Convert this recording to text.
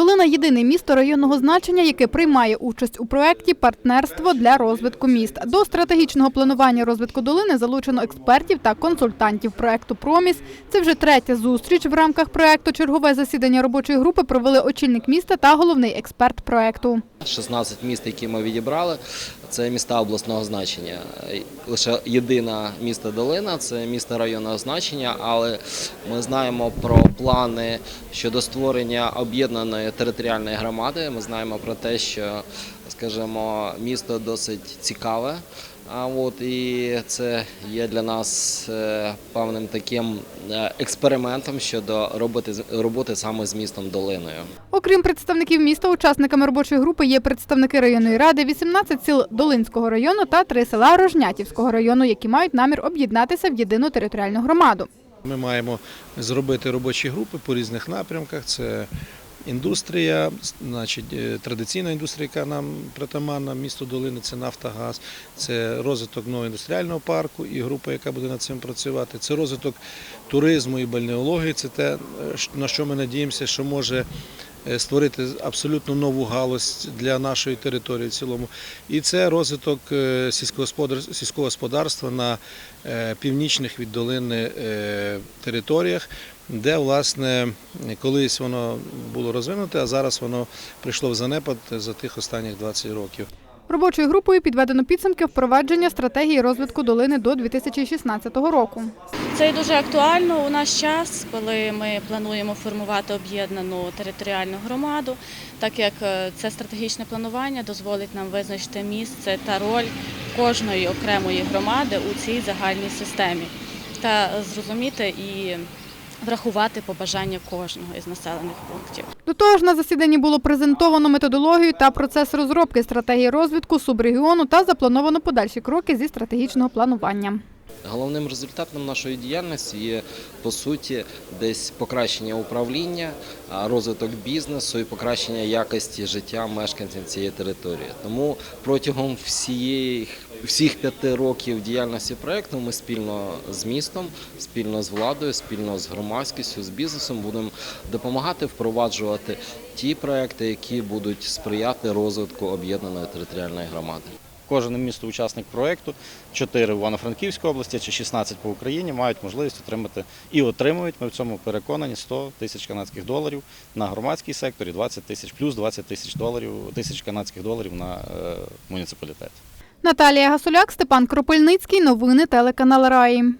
Долина єдине місто районного значення, яке приймає участь у проєкті Партнерство для розвитку міст. До стратегічного планування розвитку долини залучено експертів та консультантів проекту Проміс. Це вже третя зустріч в рамках проекту. Чергове засідання робочої групи провели очільник міста та головний експерт проекту. 16 міст, які ми відібрали, це міста обласного значення. Лише єдине місто Долина це місто районного значення, але ми знаємо про плани щодо створення об'єднаної територіальної громади. Ми знаємо про те, що, скажімо, місто досить цікаве. А от і це є для нас е, певним таким е, експериментом щодо роботи з- роботи саме з містом Долиною. Окрім представників міста, учасниками робочої групи є представники районної ради, 18 сіл Долинського району та три села Рожнятівського району, які мають намір об'єднатися в єдину територіальну громаду. Ми маємо зробити робочі групи по різних напрямках. Це індустрія, значить, е, традиційна індустрія, яка нам притаманна, місто Долини, це Нафтогаз, це розвиток нового індустріального парку і група, яка буде над цим працювати. Це розвиток туризму і бальнеології. Це те, е, на що ми надіємося, що може створити абсолютно нову галузь для нашої території в цілому. І це розвиток е, сільського господарства на е, північних від долини е, територіях, де власне колись воно було розвинуте, а зараз воно прийшло в занепад за тих останніх 20 років. Робочою групою підведено підсумки впровадження стратегії розвитку долини до 2016 року. Це дуже актуально у наш час, коли ми плануємо формувати об'єднану територіальну громаду, так як е, це стратегічне планування дозволить нам визначити місце та роль кожної окремої громади у цій загальній системі та зрозуміти і врахувати побажання кожного із населених пунктів. До того ж, на засіданні було презентовано методологію та процес розробки стратегії розвитку субрегіону та заплановано подальші кроки зі стратегічного планування. Головним результатом нашої діяльності є по суті десь покращення управління, розвиток бізнесу і покращення якості життя мешканців цієї території. Тому протягом всієї всіх п'яти років діяльності проекту ми спільно з містом, спільно з владою, спільно з громадськістю, з бізнесом будемо допомагати впроваджувати ті проекти, які будуть сприяти розвитку об'єднаної територіальної громади. Кожен місто учасник проєкту, 4 в Івано-Франківській області чи 16 по Україні мають можливість отримати і отримують. Ми в цьому переконані 100 тисяч канадських доларів на громадський сектор і 20 тисяч плюс 20 тисяч доларів тисяч канадських доларів на е, муніципалітет. Наталія Гасуляк, Степан Кропильницький. Новини телеканал Раї.